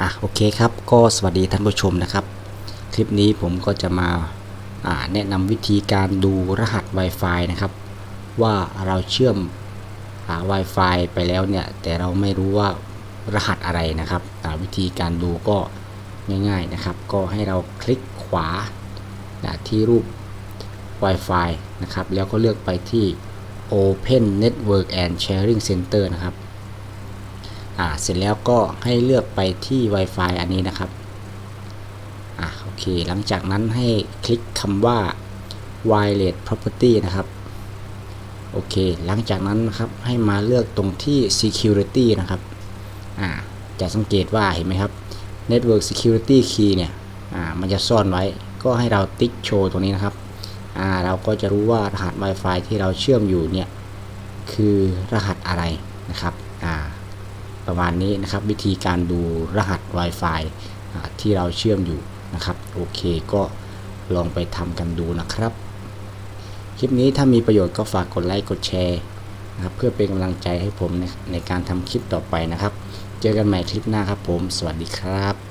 อะโอเคครับก็สวัสดีท่านผู้ชมนะครับ คลิปนี้ผมก็จะมาอ่าแนะนำวิธีการดูรหัส Wi-Fi นะครับ ว่าเราเชื่อมอ่า Wi-Fi ไปแล้วเนี่ย แต่เราไม่รู้ว่ารหัสอะไรนะครับวิธีการดูก็ง่ายๆนะครับ ก็ให้เราคลิกขวาที่รูป Wi-Fi นะครับ แล้วก็เลือกไปที่ Open Network and Sharing Center นะครับ อ่าเสร็จแล้วก็ให้เลือกไปที่ Wi-Fi อันนี้นะครับอ่าโอเค หลังจากนั้นให้คลิกคำว่า Wireless Property นะครับโอเค หลังจากนั้นนะครับให้มาเลือกตรงที่ Security นะครับอ่าจะสังเกตว่าเห็นไหมครับ Network Security Key เนี่ยอ่ามันจะซ่อนไว้ก็ให้เราติ๊กโชว์ตรงนี้นะครับอ่าเราก็จะรู้ว่ารหัส Wi-Fi ที่เราเชื่อมอยู่เนี่ยคือรหัสอะไรนะครับอ่า ประมาณนี้นะครับ วิธีการดูรหัส Wi-Fi ที่เราเชื่อมอยู่นะครับ โอเคก็ลองไปทำกันดูนะครับ คลิปนี้ถ้ามีประโยชน์ก็ฝากกดไลค์กดแชร์นะครับเพื่อเป็นกำลังใจให้ผมในในการทำคลิปต่อไปนะครับ เจอกันใหม่คลิปหน้าครับผม สวัสดีครับ